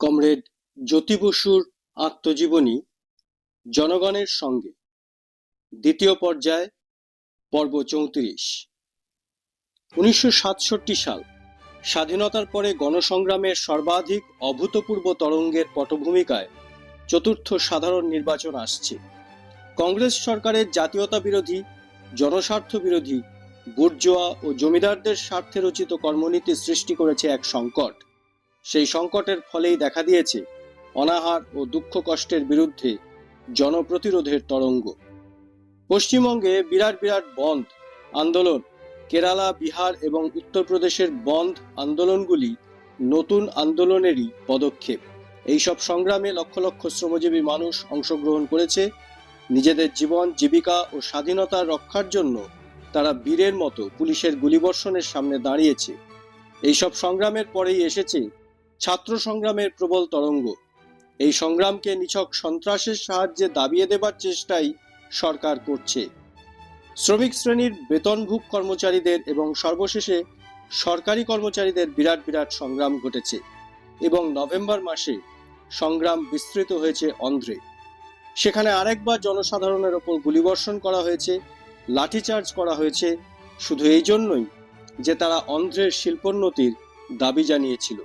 Comrade জ্যোতি বসুর আত্মজীবনী জনগণের সঙ্গে। দ্বিতীয় পর্যায়, পর্ব চৌত্রিশ। উনিশশো সাল, স্বাধীনতার পরে গণসংগ্রামের সর্বাধিক অভূতপূর্ব তরঙ্গের পটভূমিকায় চতুর্থ সাধারণ নির্বাচন আসছে। কংগ্রেস সরকারের জাতীয়তা বিরোধী, জনস্বার্থ বিরোধী, বুর্জোয়া ও জমিদারদের স্বার্থে রচিত কর্মনীতি সৃষ্টি করেছে এক সংকট। সেই সংকটের ফলেই দেখা দিয়েছে অনাহার ও দুঃখ কষ্টের বিরুদ্ধে জনপ্রতিরোধের তরঙ্গ। পশ্চিমবঙ্গে বিরাট বিরাট বন্ধ আন্দোলন, কেরালা, বিহার এবং উত্তরপ্রদেশের বন্ধ আন্দোলনগুলি নতুন আন্দোলনেরই পদক্ষেপ। এইসব সংগ্রামে লক্ষ লক্ষ শ্রমজীবী মানুষ অংশগ্রহণ করেছে। নিজেদের জীবন, জীবিকা ও স্বাধীনতা রক্ষার জন্য তারা বীরের মতো পুলিশের গুলিবর্ষণের সামনে দাঁড়িয়েছে। এইসব সংগ্রামের পরেই এসেছে ছাত্র সংগ্রামের প্রবল তরঙ্গ। এই সংগ্রামকে নিছক সন্ত্রাসের সাহায্যে দাবিয়ে দেবার চেষ্টাই সরকার করছে। শ্রমিক শ্রেণির বেতনভুক কর্মচারীদের এবং সর্বশেষে সরকারি কর্মচারীদের বিরাট বিরাট সংগ্রাম ঘটেছে এবং নভেম্বর মাসে সংগ্রাম বিস্তৃত হয়েছে অন্ধ্রে। সেখানে আরেকবার জনসাধারণের ওপর গুলিবর্ষণ করা হয়েছে, লাঠিচার্জ করা হয়েছে। শুধু এই জন্যই যে তারা অন্ধ্রের শিল্পোন্নতির দাবি জানিয়েছিল।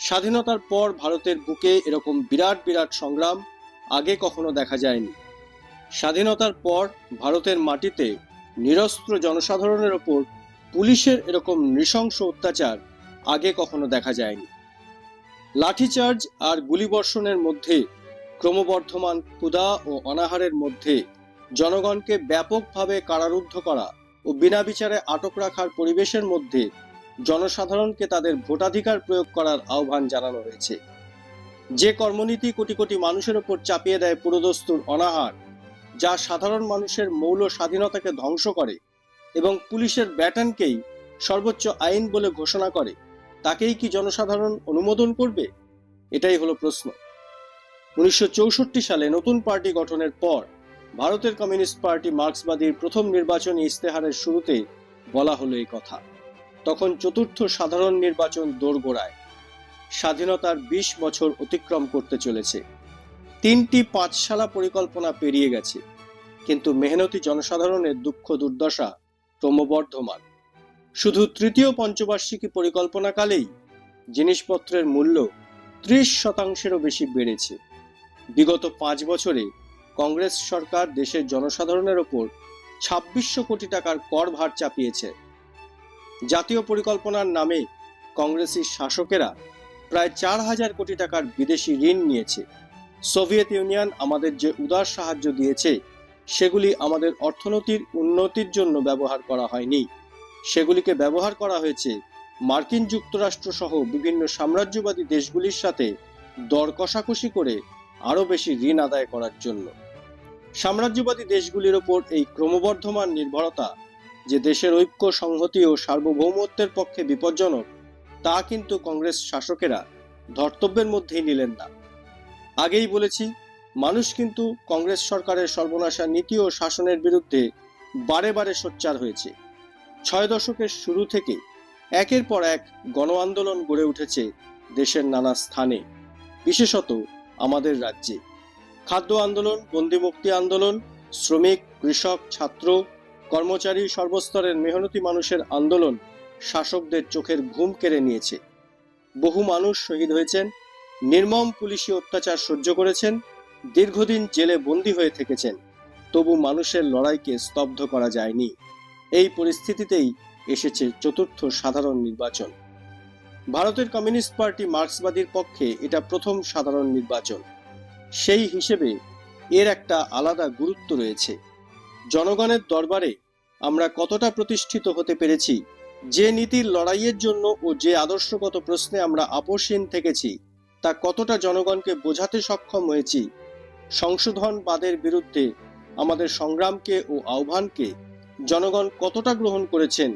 স্বাধীনতার পর ভারতের বুকে এরকম বিরাট বিরাট সংগ্রাম আগে কখনো দেখা যায়নি। স্বাধীনতার পর ভারতের মাটিতে নিরস্ত্র জনসাধারণের ওপর পুলিশের এরকম নৃশংস অত্যাচার আগে কখনো দেখা যায়নি। লাঠিচার্জ আর গুলিবর্ষণের মধ্যে ক্রমবর্ধমান ক্ষুধা ও অনাহারের মধ্যে জনগণকে ব্যাপকভাবে কারারুদ্ধ করা ও বিনা বিচারে আটক রাখার পরিবেশের মধ্যে জনসাধারণকে তাদের ভোটাধিকার প্রয়োগ করার আহ্বান জানানো হয়েছে। যে কর্মনীতি কোটি কোটি মানুষের ওপর চাপিয়ে দেয় পুরোদস্তুর অনাহার, যা সাধারণ মানুষের মৌল স্বাধীনতাকে ধ্বংস করে এবং পুলিশের ব্যাটনকেই সর্বোচ্চ আইন বলে ঘোষণা করে, তাকেই কি জনসাধারণ অনুমোদন করবে? এটাই হলো প্রশ্ন। উনিশশো চৌষট্টি সালে নতুন পার্টি গঠনের পর ভারতের কমিউনিস্ট পার্টি মার্ক্সবাদীর প্রথম নির্বাচনী ইস্তেহারের শুরুতে বলা হলো এই কথা। তখন চতুর্থ সাধারণ নির্বাচন দোরগোড়ায় স্বাধীনতার ২০ বছর অতিক্রম করতে চলেছে। তিনটি পাঁচশালা পরিকল্পনা পেরিয়ে গেছে, কিন্তু মেহনতি জনসাধারণের দুঃখ দুর্দশা ক্রমবর্ধমান। শুধু তৃতীয় পঞ্চবার্ষিকী পরিকল্পনাকালেই জিনিসপত্রের মূল্য ত্রিশ শতাংশেরও বেশি বেড়েছে। বিগত পাঁচ বছরে কংগ্রেস সরকার দেশের জনসাধারণের ওপর ছাব্বিশশো কোটি টাকার কর ভার চাপিয়েছে। জাতীয় পরিকল্পনার নামে কংগ্রেসি শাসকেরা প্রায় চার হাজার কোটি টাকার বিদেশি ঋণ নিয়েছে। সোভিয়েত ইউনিয়ন আমাদের যে উদার সাহায্য দিয়েছে, সেগুলি আমাদের অর্থনীতির উন্নতির জন্য ব্যবহার করা হয়নি। সেগুলিকে ব্যবহার করা হয়েছে মার্কিন যুক্তরাষ্ট্র সহ বিভিন্ন সাম্রাজ্যবাদী দেশগুলির সাথে দর কষাকষি করে আরও বেশি ঋণ আদায় করার জন্য। সাম্রাজ্যবাদী দেশগুলির ওপর এই ক্রমবর্ধমান নির্ভরতা যে দেশের ঐক্য, সংহতি ও সার্বভৌমত্বের পক্ষে বিপজ্জনক, তা কিন্তু কংগ্রেস শাসকেরা ধর্তব্যের মধ্যেই নিলেন না। আগেই বলেছি, মানুষ কিন্তু কংগ্রেস সরকারের সর্বনাশা নীতি ও শাসনের বিরুদ্ধে বারে বারে সোচ্চার হয়েছে। ছয় দশকের শুরু থেকে একের পর এক গণ আন্দোলন গড়ে উঠেছে দেশের নানা স্থানে, বিশেষত আমাদের রাজ্যে। খাদ্য আন্দোলন, বন্দিমুক্তি আন্দোলন, শ্রমিক, কৃষক, ছাত্র কর্মচারী সর্বস্তরের মেহনতি মানুষের আন্দোলন শাসকদের চোখের ঘুম কেড়ে নিয়েছে। বহু মানুষ শহীদ হয়েছেন, নির্মম পুলিশি অত্যাচার সহ্য করেছেন, দীর্ঘদিন জেলে বন্দী হয়ে থেকেছেন। তবু মানুষের লড়াইকে স্তব্ধ করা যায়নি। এই পরিস্থিতিতেই এসেছে চতুর্থ সাধারণ নির্বাচন। ভারতের কমিউনিস্ট পার্টি মার্ক্সবাদীর পক্ষে এটা প্রথম সাধারণ নির্বাচন। সেই হিসেবে এর একটা আলাদা গুরুত্ব রয়েছে। জনগণের দরবারে আমরা কতটা প্রতিষ্ঠিত হতে পেরেছি, যে নীতির লড়াইয়ের জন্য ও যে আদর্শগত প্রশ্নে আমরা আপোষহীন থেকেছি, তা কতটা জনগণকে বোঝাতে সক্ষম হয়েছি সংশোধনবাদের বিরুদ্ধে আমাদের সংগ্রামকে ও আহ্বানকে জনগণ কতটা গ্রহণ করেছেন,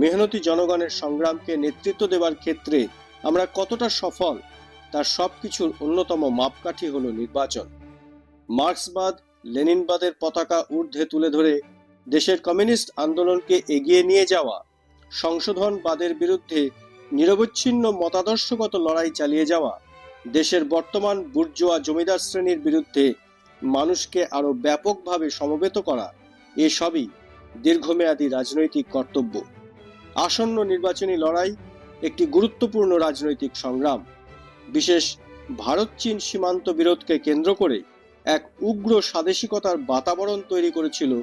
মেহনতি জনগণের সংগ্রামকে নেতৃত্ব দেওয়ার ক্ষেত্রে আমরা কতটা সফল, তার সব কিছুর অন্যতম মাপকাঠি হল নির্বাচন। মার্ক্সবাদ লেনিনবাদের পতাকা ঊর্ধ্বে তুলে ধরে দেশের কমিউনিস্ট আন্দোলনকে এগিয়ে নিয়ে যাওয়া, সংশোধনবাদের বিরুদ্ধে নিরবচ্ছিন্ন মতাদর্শগত লড়াই চালিয়ে যাওয়া, দেশের বর্তমান বুর্জোয়া জমিদার শ্রেণির বিরুদ্ধে মানুষকে আরও ব্যাপকভাবে সমবেত করা, এসবই দীর্ঘমেয়াদী রাজনৈতিক কর্তব্য। আসন্ন নির্বাচনী লড়াই একটি গুরুত্বপূর্ণ রাজনৈতিক সংগ্রাম। বিশেষ ভারত চীন সীমান্ত বিরোধকে কেন্দ্র করে এক উগ্র স্বাদেশিকতার বাতাবরণ তৈরি করেছিল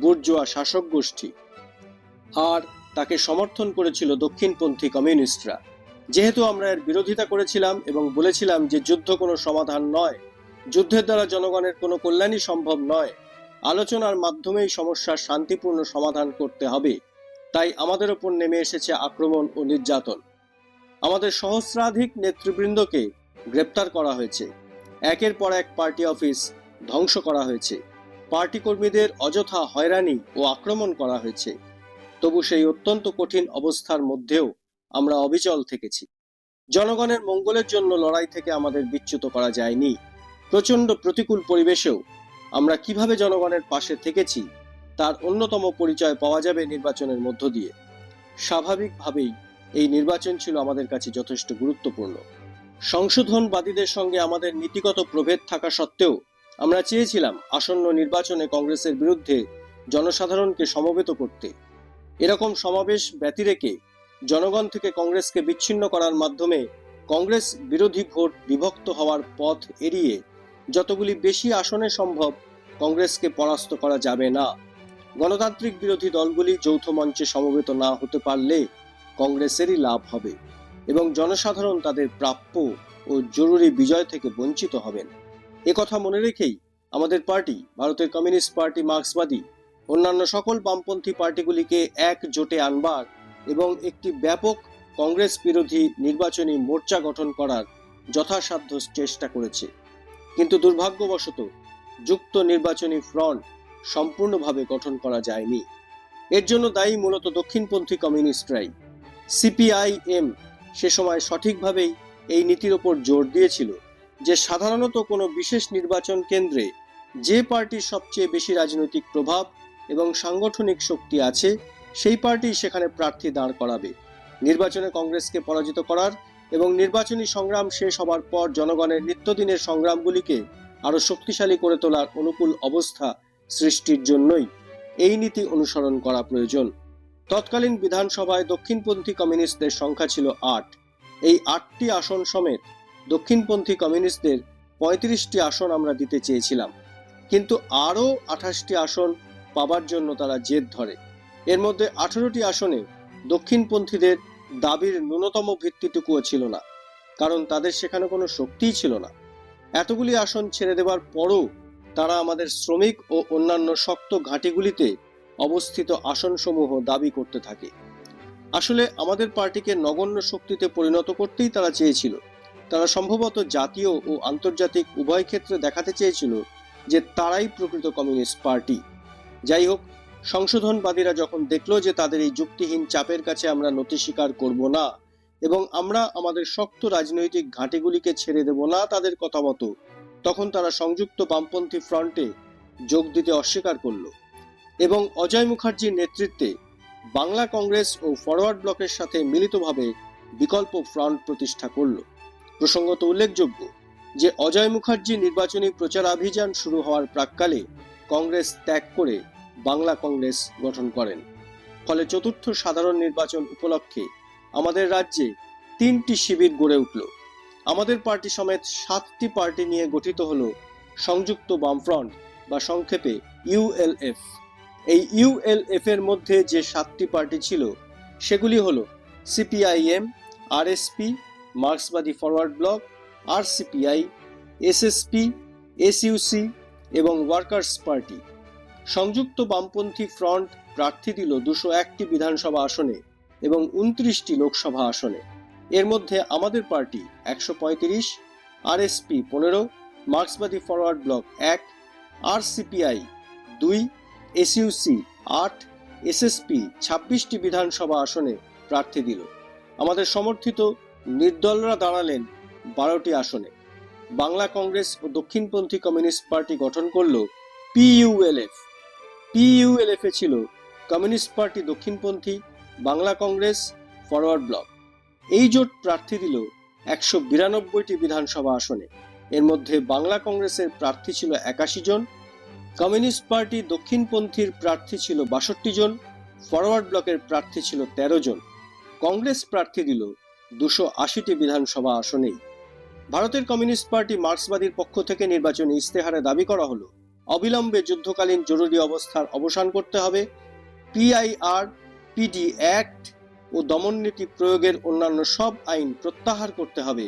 বুর্জোয়া শাসক গোষ্ঠী আর তাকে সমর্থন করেছিল দক্ষিণপন্থী কমিউনিস্টরা। যেহেতু আমরা এর বিরোধিতা করেছিলাম এবং বলেছিলাম যে যুদ্ধ কোনো সমাধান নয়, যুদ্ধের দ্বারা জনগণের কোনো কল্যাণই সম্ভব নয়, আলোচনার মাধ্যমেই সমস্যার শান্তিপূর্ণ সমাধান করতে হবে, তাই আমাদের ওপর নেমে এসেছে আক্রমণ ও নির্যাতন। আমাদের সহস্রাধিক নেতৃবৃন্দকে গ্রেপ্তার করা হয়েছে। একের পর এক পার্টি অফিস ধ্বংস করা হয়েছে। পার্টি কর্মীদের অযথা হয়রানি ও আক্রমণ করা হয়েছে। তবু সেই অত্যন্ত কঠিন অবস্থার মধ্যেও আমরা অবিচল থেকেছি। জনগণের মঙ্গলের জন্য লড়াই থেকে আমাদের বিচ্যুত করা যায়নি। প্রচণ্ড প্রতিকূল পরিবেশেও আমরা কীভাবে জনগণের পাশে থেকেছি, তার অন্যতম পরিচয় পাওয়া যাবে নির্বাচনের মধ্য দিয়ে। স্বাভাবিকভাবেই এই নির্বাচন ছিল আমাদের কাছে যথেষ্ট গুরুত্বপূর্ণ। সংশোধনবাদীদের সঙ্গে আমাদের নীতিগত প্রভেদ থাকা সত্ত্বেও আমরা চেয়েছিলাম আসন্ন নির্বাচনে কংগ্রেসের বিরুদ্ধে জনসাধারণকে সমবেত করতে। এরকম সমাবেশ ব্যতিরেকে জনগণ থেকে কংগ্রেসকে বিচ্ছিন্ন করার মাধ্যমে কংগ্রেস বিরোধী ভোট বিভক্ত হওয়ার পথ এড়িয়ে যতগুলি বেশি আসনে সম্ভব কংগ্রেসকে পরাস্ত করা যাবে না। গণতান্ত্রিক বিরোধী দলগুলি যৌথ মঞ্চে সমবেত না হতে পারলে কংগ্রেসেরই লাভ হবে। এবং জনসাধারণ তাদের প্রাপ্য ও জরুরি বিজয় থেকে বঞ্চিত হবেন। কথা মনে রেখেই আমাদের পার্টি, ভারতের কমিউনিস্ট পার্টি মার্ক্সবাদী, অন্যান্য সকল বামপন্থী পার্টিগুলিকে এক জোটে আনবার এবং একটি ব্যাপক কংগ্রেস বিরোধী নির্বাচনী মোর্চা গঠন করার যথাসাধ্য চেষ্টা করেছে। কিন্তু দুর্ভাগ্যবশত যুক্ত নির্বাচনী ফ্রন্ট সম্পূর্ণভাবে গঠন করা যায়নি। এর জন্য দায়ী মূলত দক্ষিণপন্থী কমিউনিস্টরাই। সিপিআইএম সে সময় সঠিকভাবেই এই নীতির ওপর জোর দিয়েছিল যে সাধারণত কোনো বিশেষ নির্বাচন কেন্দ্রে যে পার্টির সবচেয়ে বেশি রাজনৈতিক প্রভাব এবং সাংগঠনিক শক্তি আছে, সেই পার্টি সেখানে প্রার্থী দাঁড় করাবে। নির্বাচনে কংগ্রেসকে পরাজিত করার এবং নির্বাচনী সংগ্রাম শেষ হবার পর জনগণের নিত্যদিনের সংগ্রামগুলিকে আরও শক্তিশালী করে তোলার অনুকূল অবস্থা সৃষ্টির জন্যই এই নীতি অনুসরণ করা প্রয়োজন। তৎকালীন বিধানসভায় দক্ষিণপন্থী কমিউনিস্টদের সংখ্যা ছিল আট। এই আটটি আসন সমেত দক্ষিণপন্থী কমিউনিস্টদের পঁয়ত্রিশটি আসন আমরা দিতে চেয়েছিলাম। কিন্তু আরও আঠাশটি আসন পাবার জন্য তারা জেদ ধরে। এর মধ্যে আঠারোটি আসনে দক্ষিণপন্থীদের দাবির ন্যূনতম ভিত্তিটুকুও ছিল না, কারণ তাদের সেখানে কোনো শক্তিই ছিল না। এতগুলি আসন ছেড়ে দেবার পরও তারা আমাদের শ্রমিক ও অন্যান্য শক্ত ঘাঁটিগুলিতে অবস্থিত আসনসমূহ দাবি করতে থাকে। আসলে আমাদের পার্টিকে নগণ্য শক্তিতে পরিণত করতেই তারা চেয়েছিল। তারা সম্ভবত জাতীয় ও আন্তর্জাতিক উভয় ক্ষেত্রে দেখাতে চেয়েছিল যে তারাই প্রকৃত কমিউনিস্ট পার্টি। যাই হোক, সংশোধনবাদীরা যখন দেখল যে তাদের এই যুক্তিহীন চাপের কাছে আমরা নতি স্বীকার করব না এবং আমরা আমাদের শক্ত রাজনৈতিক ঘাঁটিগুলিকে ছেড়ে দেব না তাদের কথা মতো, তখন তারা সংযুক্ত বামপন্থী ফ্রন্টে যোগ দিতে অস্বীকার করল। এবং অজয় মুখার্জির নেতৃত্বে বাংলা কংগ্রেস ও ফরওয়ার্ড ব্লকের সাথে মিলিতভাবে বিকল্প ফ্রন্ট প্রতিষ্ঠা করল। প্রসঙ্গত উল্লেখযোগ্য যে, অজয় মুখার্জি নির্বাচনী প্রচারাভিযান শুরু হওয়ার প্রাককালে কংগ্রেস ত্যাগ করে বাংলা কংগ্রেস গঠন করেন। ফলে চতুর্থ সাধারণ নির্বাচন উপলক্ষে আমাদের রাজ্যে তিনটি শিবির গড়ে উঠল। আমাদের পার্টি সমেত সাতটি পার্টি নিয়ে গঠিত হল সংযুক্ত বামফ্রন্ট বা সংক্ষেপে ইউএলএফ। এই ইউএলএফ এর মধ্যে যে সাতটি পার্টি ছিল, সেগুলি হলো CPIM RSP মার্ক্সবাদী forward bloc RCPI SSP SUC এবং ওয়ার্কার্স পার্টি সংযুক্ত বামপন্থী ফ্রন্ট প্রার্থী দিল দুশো একটি বিধানসভা আসনে এবং উনত্রিশটি লোকসভা আসনে। এর মধ্যে আমাদের পার্টি একশো পঁয়ত্রিশ আর আরএসপি পনেরো মার্ক্সবাদী ফরওয়ার্ড ব্লক এক আর সিপিআই দুই এসইউসি আট এসএসপি ছাব্বিশটি বিধানসভা আসনে প্রার্থী দিল। আমাদের সমর্থিত নির্দলরা দাঁড়ালেন বারোটি আসনে। বাংলা কংগ্রেস ও দক্ষিণপন্থী কমিউনিস্ট পার্টি গঠন করল পিইউএলএফ পিইউএলএফ এ ছিল কমিউনিস্ট পার্টি দক্ষিণপন্থী বাংলা কংগ্রেস ফরওয়ার্ড ব্লক। এই জোট প্রার্থী দিল একশো বিরানব্বইটি বিধানসভা আসনে। এর মধ্যে বাংলা কংগ্রেসের প্রার্থী ছিল একাশি জন কমিউনিস্ট পার্টি দক্ষিণপন্থীর প্রার্থী ছিল বাষট্টি জন, ফরওয়ার্ড ব্লকের প্রার্থী ছিল তেরো জন। কংগ্রেস প্রার্থী দিল দুশো আশিটি বিধানসভা আসনেই। ভারতের কমিউনিস্ট পার্টি মার্ক্সবাদীর পক্ষ থেকে নির্বাচনী ইস্তেহারে দাবি করা হলো, অবিলম্বে যুদ্ধকালীন জরুরি অবস্থার অবসান করতে হবে। পিআইআর, পিডি অ্যাক্ট ও দমননীতি প্রয়োগের অন্যান্য সব আইন প্রত্যাহার করতে হবে।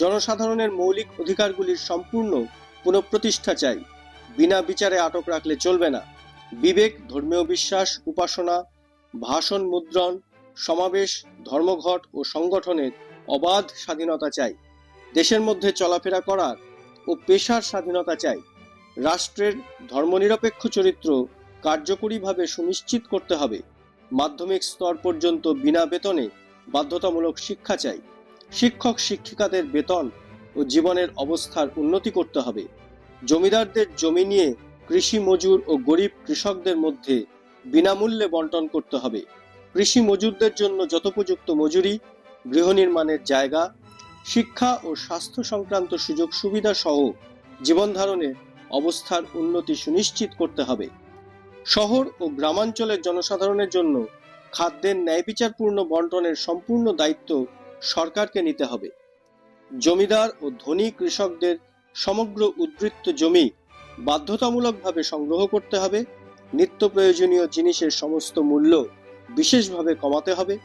জনসাধারণের মৌলিক অধিকারগুলির সম্পূর্ণ পুনঃপ্রতিষ্ঠা চাই। বিনা বিচারে আটক রাখলে চলবে না। বিবেক, ধর্মীয় বিশ্বাস, উপাসনা, ভাষণ, মুদ্রণ, সমাবেশ, ধর্মঘট ও সংগঠনের অবাধ স্বাধীনতা চাই। দেশের মধ্যে চলাফেরা করার ও পেশার স্বাধীনতা চাই। রাষ্ট্রের ধর্মনিরপেক্ষ চরিত্র কার্যকরীভাবে সুনিশ্চিত করতে হবে। মাধ্যমিক স্তর পর্যন্ত বিনা বেতনে বাধ্যতামূলক শিক্ষা চাই। শিক্ষক শিক্ষিকাদের বেতন ও জীবনের অবস্থার উন্নতি করতে হবে। জমিদারদের জমি নিয়ে কৃষি মজুর ও গরিব কৃষকদের মধ্যে বিনামূল্যে বন্টন করতে হবে। কৃষি মজুরদের জন্য যথোপযুক্ত মজুরি, গৃহ নির্মাণের জায়গা, শিক্ষা ও স্বাস্থ্য সংক্রান্ত সুযোগ সুবিধা সহ জীবন ধারণের অবস্থার উন্নতি সুনিশ্চিত করতে হবে। শহর ও গ্রামাঞ্চলের জনসাধারণের জন্য খাদ্যের ন্যায়বিচারপূর্ণ বন্টনের সম্পূর্ণ দায়িত্ব সরকারকে নিতে হবে। জমিদার ও ধনী কৃষকদের সমগ্র উদ্বৃত্ত জমি বাধ্যতামূলকভাবে সংগ্রহ করতে হবে। নিত্য প্রয়োজনীয় জিনিসের সমস্ত মূল্য বিশেষভাবে কমাতে হবে।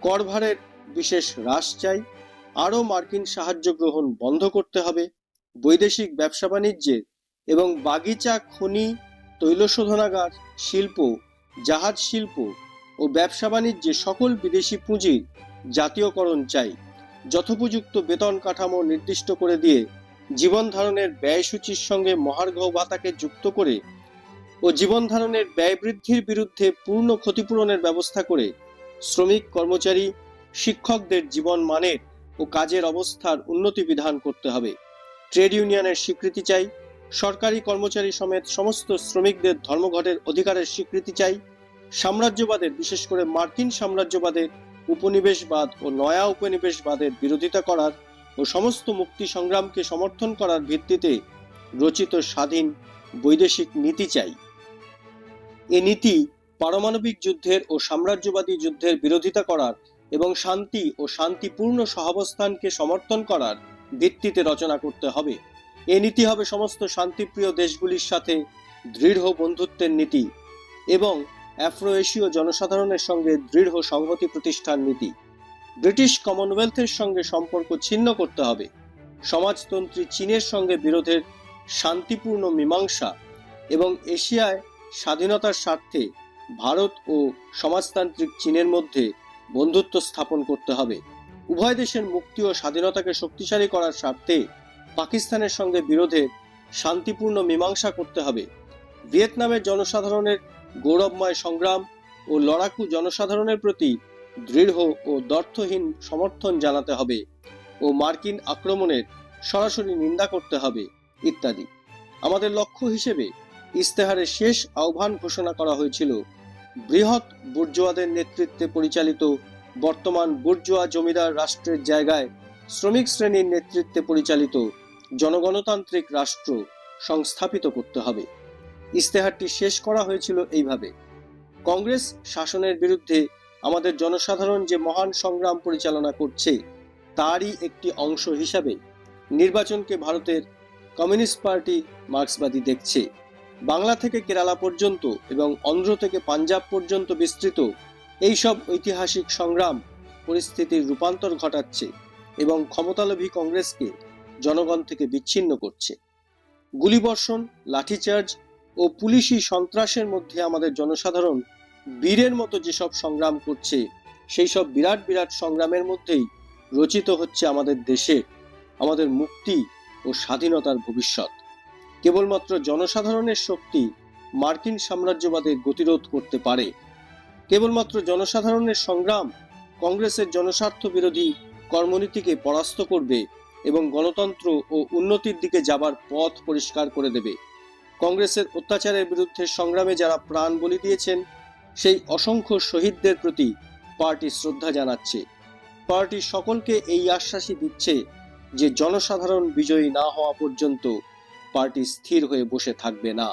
করভারের বিশেষ হ্রাস চাই। আরও মার্কিন সাহায্য গ্রহণ বন্ধ করতে হবে। বৈদেশিক ব্যবসা বাণিজ্যের এবং বাগিচা, খনি তৈলশোধনাগার শিল্প, জাহাজ শিল্প ও ব্যবসা বাণিজ্যে সকল বিদেশি পুঁজির জাতীয়করণ চাই। যথোপযুক্ত বেতন কাঠামো নির্দিষ্ট করে দিয়ে জীবন ধারণের ব্যয়সূচির সঙ্গে মহার্ঘ ভাতাকে যুক্ত করে ও জীবন ধারণের ব্যয় বৃদ্ধির বিরুদ্ধে পূর্ণ ক্ষতিপূরণের ব্যবস্থা করে শ্রমিক, কর্মচারী, শিক্ষকদের জীবন মানের ও কাজের অবস্থার উন্নতি বিধান করতে হবে। ট্রেড ইউনিয়নের স্বীকৃতি চাই। সরকারি কর্মচারী সমেত সমস্ত শ্রমিকদের ধর্মঘটের অধিকারের স্বীকৃতি চাই। সাম্রাজ্যবাদের, বিশেষ করে মার্কিন সাম্রাজ্যবাদের, উপনিবেশবাদ ও নয়া উপনিবেশবাদের বিরোধিতা করার ও সমস্ত মুক্তি সংগ্রামকে সমর্থন করার ভিত্তিতে রচিত স্বাধীন বৈদেশিক নীতি চাই। এ নীতি পারমাণবিক যুদ্ধের ও সাম্রাজ্যবাদী যুদ্ধের বিরোধিতা করার এবং শান্তি ও শান্তিপূর্ণ সহাবস্থানকে সমর্থন করার ভিত্তিতে রচনা করতে হবে। এ নীতি হবে সমস্ত শান্তিপ্রিয় দেশগুলির সাথে দৃঢ় বন্ধুত্বের নীতি এবং আফ্রো এশীয় জনসাধারণের সঙ্গে দৃঢ় সংহতি প্রতিষ্ঠার নীতি। ব্রিটিশ কমনওয়েলথের সঙ্গে সম্পর্ক ছিন্ন করতে হবে। সমাজতন্ত্রী চীনের সঙ্গে বিরোধের শান্তিপূর্ণ মীমাংসা এবং এশিয়ায় স্বাধীনতার স্বার্থে ভারত ও সমাজতান্ত্রিক চীনের মধ্যে বন্ধুত্ব স্থাপন করতে হবে। উভয় দেশের মুক্তি ও স্বাধীনতাকে শক্তিশালী করার স্বার্থে পাকিস্তানের সঙ্গে বিরোধের শান্তিপূর্ণ মীমাংসা করতে হবে। ভিয়েতনামের জনসাধারণের গৌরবময় সংগ্রাম ও লড়াকু জনসাধারণের প্রতি দৃঢ় ও দর্থহীন সমর্থন জানাতে হবে ও মার্কিন আক্রমণের সরাসরি নিন্দা করতে হবে, ইত্যাদি। আমাদের লক্ষ্য হিসেবে ইস্তেহারের শেষ আহ্বান ঘোষণা করা হয়েছিল, বৃহৎ বুর্জোয়াদের নেতৃত্বে পরিচালিত বর্তমান বুর্জোয়া জমিদার রাষ্ট্রের জায়গায় শ্রমিক শ্রেণির নেতৃত্বে পরিচালিত জনগণতান্ত্রিক রাষ্ট্র সংস্থাপিত করতে হবে। ইস্তেহারটি শেষ করা হয়েছিল এইভাবে। কংগ্রেস শাসনের বিরুদ্ধে আমাদের জনসাধারণ যে মহান সংগ্রাম পরিচালনা করছে, তারই একটি অংশ হিসাবে নির্বাচনকে ভারতের কমিউনিস্ট পার্টি মার্ক্সবাদী দেখছে। বাংলা থেকে কেরালা পর্যন্ত এবং অন্ধ্র থেকে পাঞ্জাব পর্যন্ত বিস্তৃত এইসব ঐতিহাসিক সংগ্রাম পরিস্থিতির রূপান্তর ঘটাচ্ছে এবং ক্ষমতালোভী কংগ্রেসকে জনগণ থেকে বিচ্ছিন্ন করছে। গুলিবর্ষণ, লাঠিচার্জ ও পুলিশি সন্ত্রাসের মধ্যে আমাদের জনসাধারণ বীরের মতো যেসব সংগ্রাম করছে, সেই সব বিরাট বিরাট সংগ্রামের মধ্যেই রচিত হচ্ছে আমাদের দেশের, আমাদের মুক্তি ও স্বাধীনতার ভবিষ্যৎ। কেবলমাত্র জনসাধারণের শক্তি মার্কিন সাম্রাজ্যবাদের গতিরোধ করতে পারে। কেবলমাত্র জনসাধারণের সংগ্রাম কংগ্রেসের জনস্বার্থ বিরোধী কর্মনীতিকে পরাস্ত করবে এবং গণতন্ত্র ও উন্নতির দিকে যাবার পথ পরিষ্কার করে দেবে। কংগ্রেসের অত্যাচারের বিরুদ্ধে সংগ্রামে যারা প্রাণ বলি দিয়েছেন সেই অসংখ্য শহীদদের প্রতি পার্টি শ্রদ্ধা জানাচ্ছে। পার্টি সকলকে এই আশ্বাসই দিচ্ছে যে জনসাধারণ বিজয়ী না হওয়া পর্যন্ত পার্টি স্থির হয়ে বসে থাকবে না।